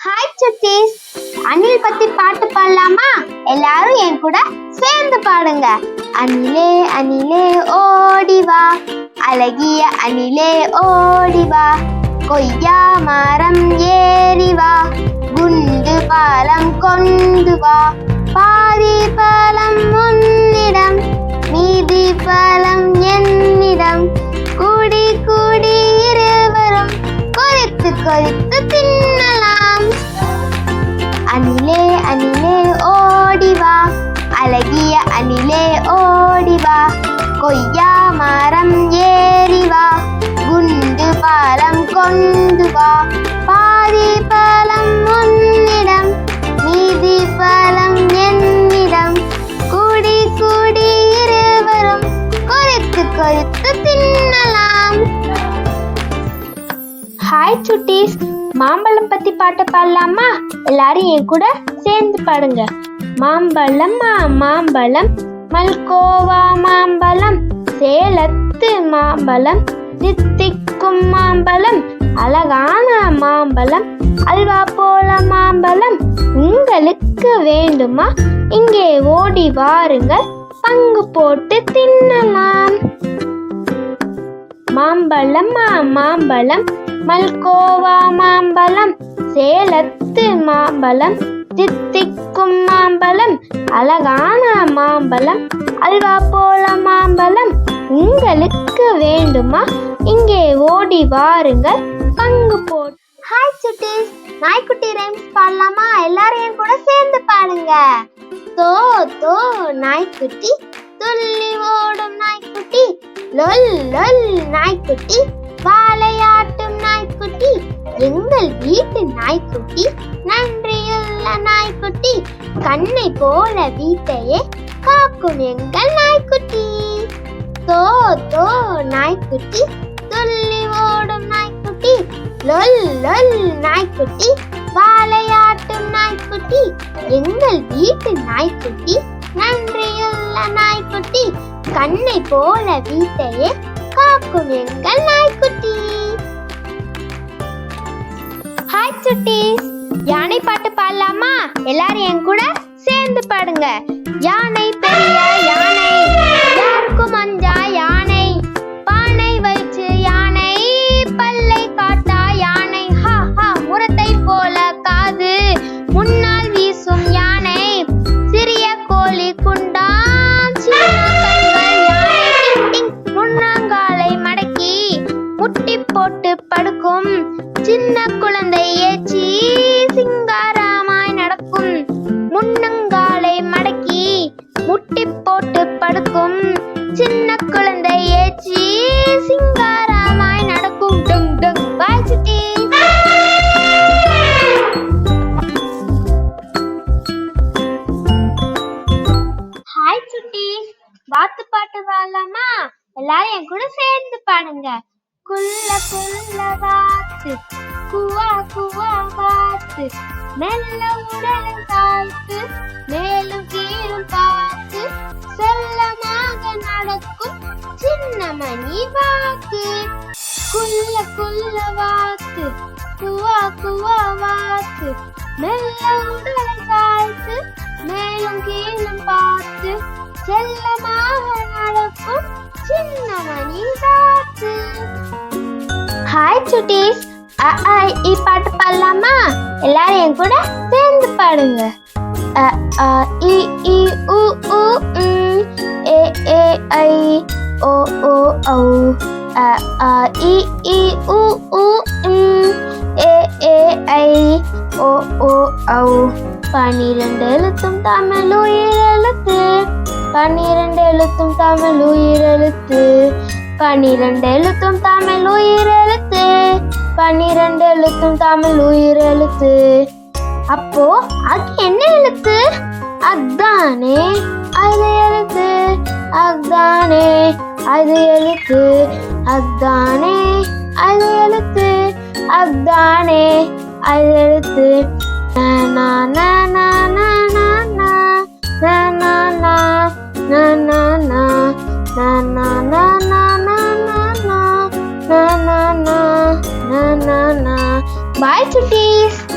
Hi சுட்டீஸ் அணில் பத்தி பாட்டு பாடலாமா? எல்லாரும் என் கூட சேர்ந்து பாடுங்க. அணிலே அணிலே ஓடிவா அழகிய அணிலே ஓடிவா கொய்யா மரம் ஏறிவா குண்டு பாலம் கொண்டு வா. பாதி பாலம் உன்னிடம் மீதி பாலம் என்னிடம். கூடி கூடி இருவரும் கொதித்து கொறித்து ஹாய் சுட்டீஸ். மாம்பழம் பத்தி பாட்டு பாடலாமா? எல்லாரும் என் கூட சேர்ந்து பாடுங்க. மாம்பழம் மா மாம்பழம். மல்கோவா மாம்பழம். சேலத்து மாம்பழம். நித்திக்கும் மாம்பழம். அழகான மாம்பழம். அல்வா போல மாம்பழம். உங்களுக்கு வேண்டுமா? இங்கே ஓடி வாருங்கள் பங்கு போட்டு தின்னலாம். மாம்பழம் மா மாம்பழம். மல்கோவா மாம்பழம் சேலத்து மாம்பழம் தித்திக்கும் மாம்பழம் அழகான மாம்பழம் அல்வா போல மாம்பழம். உங்களுக்கு வேண்டுமா? இங்கே ஓடி வாருங்கள். பங்கு போட் ஹாய் சுட்டீஸ் நாய்க்குட்டி ரைம்ஸ் பாடலாமா? எல்லாரையும் கூட சேர்ந்து பாடுங்க. தோ தோ நாய்க்குட்டி. துள்ளி ஓடும் நாய்க்குட்டி. லொல் லொல் நாய்க்குட்டி. வாழையா நாய்க்குட்டி. எங்கள் வீட்டு நாய்க்குட்டி. நன்றியுள்ள நாய்க்குட்டி. கண்ணை போல வீட்டையே காக்கும் எங்கள் நாய்க்குட்டி. தோ தோ நாய்க்குட்டி. துள்ளி ஓடும் நாய்க்குட்டி. லொல் லொல் நாய்க்குட்டி. வாழையாட்டும் நாய்க்குட்டி. எங்கள் வீட்டு நாய்க்குட்டி. நன்றியுள்ள நாய்க்குட்டி. கண்ணை போல வீட்டையே காக்கும் எங்கள் நாய்க்குட்டி. ஹாய் சுட்டீஸ் யானை பாட்டு பாடலாமா? எல்லாரும் என் கூட சேர்ந்து பாடுங்க. யானை பெரிய பாடலாமா எல்லாரும் என் கூட சேர்ந்து பாடுங்க. குள்ள குள்ள வாத்து குவா குவா வாத்து மெல்ல உடலும் காத்து மேலும் கீழும் பார்த்து செல்லமாக நடக்கும் சின்ன மணி வாத்து குள்ள குள்ள வாத்து குவா குவா வாத்து மெல்ல உடலை காத்து ஹாய் சுட்டீஸ். அ ஆ இ பாட்டு பாடலாமா? எல்லாரும் என் கூட சேர்ந்து பாடுங்க. அ ஆ இ இ உ உ ம் ஏ ஏ ஐ ஓ ஓ ஔ. அ ஆ இ இ உ உ ம் ஏ ஏ ஐ ஓ ஓ ஔ. பனிரெண்டு எழுத்தும் தமிழ் உயிரெழுத்து பன்னிரண்டு எழுத்தும் தமிழ் உயிரெழுத்து பன்னிரண்டு எழுத்தும் தமிழ் உயிர் பன்னிரண்டு எழுத்தும் தமிழ் உயிர் எழுத்து. அப்போ அது என்ன எழுத்து? அதானே அது எழுத்து. அதானே அது எழுத்து. அதானே அது எழுத்து. அதானே அது எழுத்து. நா Bye, cuties!